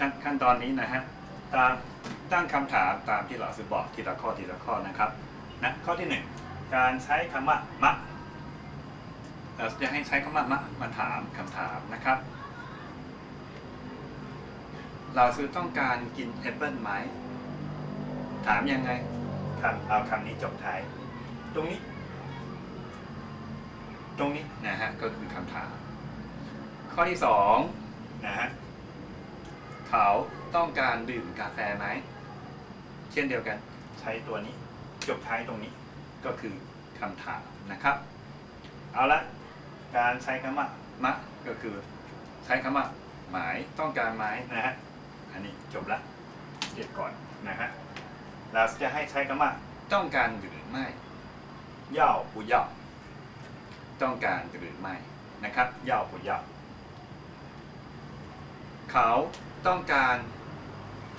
ขั้นขั้นตอนนี้นะฮะตามตั้งคำถามตามที่เราสือบอกทีละข้อทีละข้อนะครับนะข้อที่หนึ่งการใช้คำว่ามะเราจะให้ใช้คำว่ามะมาถามคำถามนะครับ เราซื้อต้องการกินแอปเปิลไหม ถามยังไงคำเอาคำนี้จบท้าย ตรงนี้ ตรงนี้นะฮะก็คือคำถาม ข้อที่สองนะฮะ เขาต้องการดื่มกาแฟไหม เช่นเดียวกัน ใช้ตัวนี้จบท้ายตรงนี้ก็คือคำถามนะครับ เอาละการใช้คำว่ามะก็คือใช้คำว่าหมายต้องการไหมนะฮะอันนี้จบละเก็บก่อนนะฮะเราจะให้ใช้คำว่าต้องการหรือไม่ย่าปุย่าต้องการหรือไม่นะครับย่าปุย่า เขาต้องการ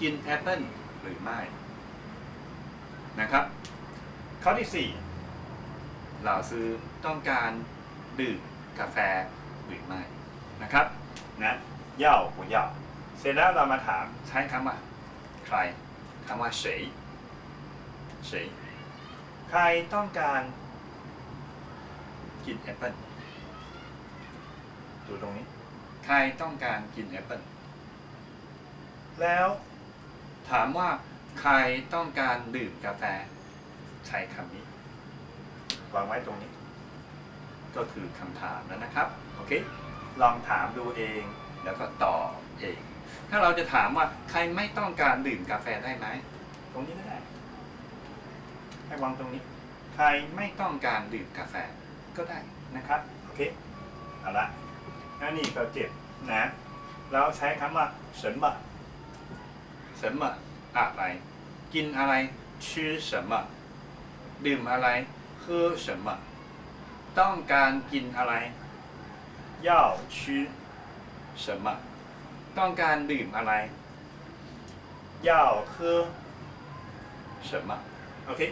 กินแอปเปิลหรือไม่นะครับ ข้อที่ 4 เราซื้อต้องการดื่มกาแฟหรือไม่นะครับนะเย่าหัวเย่าเสร็จแล้วเรามาถามใช้คำว่าใครคำว่าเฉยเฉยใครต้องการกินแอปเปิลดูตรงนี้ ใครต้องการกินแอปเปิล แล้ว ถามว่าใครต้องการดื่มกาแฟ ใช้คำนี้วางไว้ตรงนี้ ก็คือคำถามแล้วนะครับ โอเค ลองถามดูเองแล้วก็ตอบเอง ถ้าเราจะถามว่าใครไม่ต้องการดื่มกาแฟได้ไหม ตรงนี้ก็ได้ ให้วางตรงนี้ ใครไม่ต้องการดื่มกาแฟก็ได้นะครับ โอเค เอาละแล้วนี่ก็เจ็บนะเราใช้คำว่า什么什么อะไร กินอะไร吃什么ดื่มอะไร喝什么ต้องการกินอะไร要吃什么ต้องการดื่มอะไร要喝什么โอเค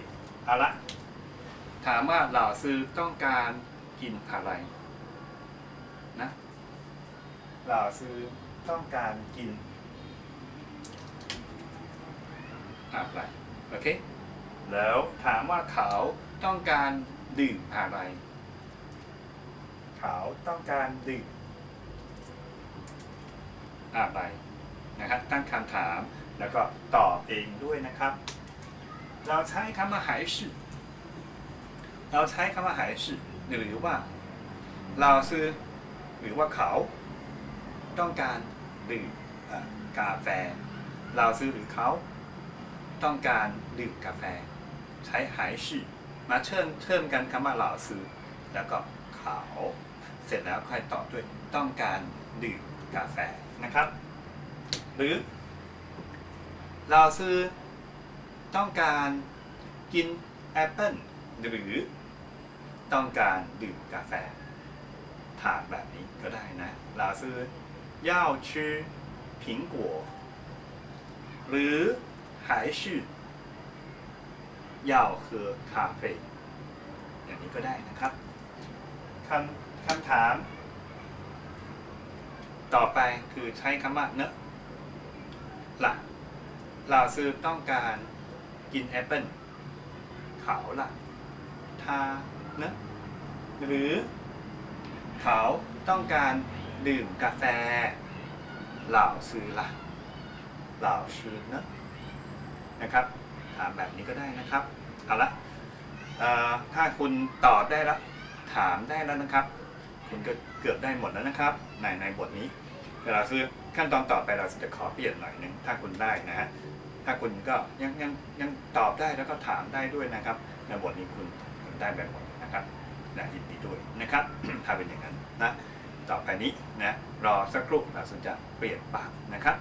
เอาละ ถามว่าเหล่าซื้อต้องการกินอะไรนะเหล่าซื้อต้องการกิน อะไรโอเคแล้วถามว่าเขาต้องการดื่มอะไร เขาต้องการดื่มอะไรนะครับตั้งคำถามแล้วก็ตอบเองด้วยนะครับ เราใช้คำว่าหายสื่อเราใช้คำว่าหายสื่อหรือว่า เราซื้อหรือว่าเขาต้องการดื่มกาแฟ เราซื้อหรือเขา ต้องการดื่มกาแฟ ใช้หายฉี่มาเชิญเชิญกันคำว่าหล่าซื้อแล้วก็ขาว เสร็จแล้วค่อยต่อด้วยต้องการดื่มกาแฟนะครับ หรือเราซื้อต้องการกินแอปเปิ้ลหรือต้องการดื่มกาแฟ ถามแบบนี้ก็ได้นะเราซื้อย่ากกิงกัหรือ 还是要喝咖啡อย่างนี้ก็ได้นะครับคำคำถาม ต่อไปคือใช้คำว่าเนอะล่ะ เราซื้อต้องการกินแอปเปิลเขาล่ะทาเนอะหรือ เขาต้องการดื่มกาแฟ เหล่าซื้อล่ะ เหล่าซื้อเนอะ นะครับ ถามแบบนี้ก็ได้นะครับเอาละถ้าคุณตอบได้แล้วถามได้แล้วนะครับ คุณก็เกือบได้หมดแล้วนะครับ ในในบทนี้เวลาซื้อขั้นตอนต่อไปเราจะขอเปลี่ยนหน่อยหนึ่งถ้าคุณได้นะฮะถ้าคุณก็ยังยังยังตอบได้แล้วก็ถามได้ด้วยนะครับ ในบทนี้คุณคุณได้แบบหมดนะครับนะยินดีด้วยนะครับ ถ้าเป็นอย่างนั้นนะต่อไปนี้นะรอสักครู่เราจะเปลี่ยนปากนะครับ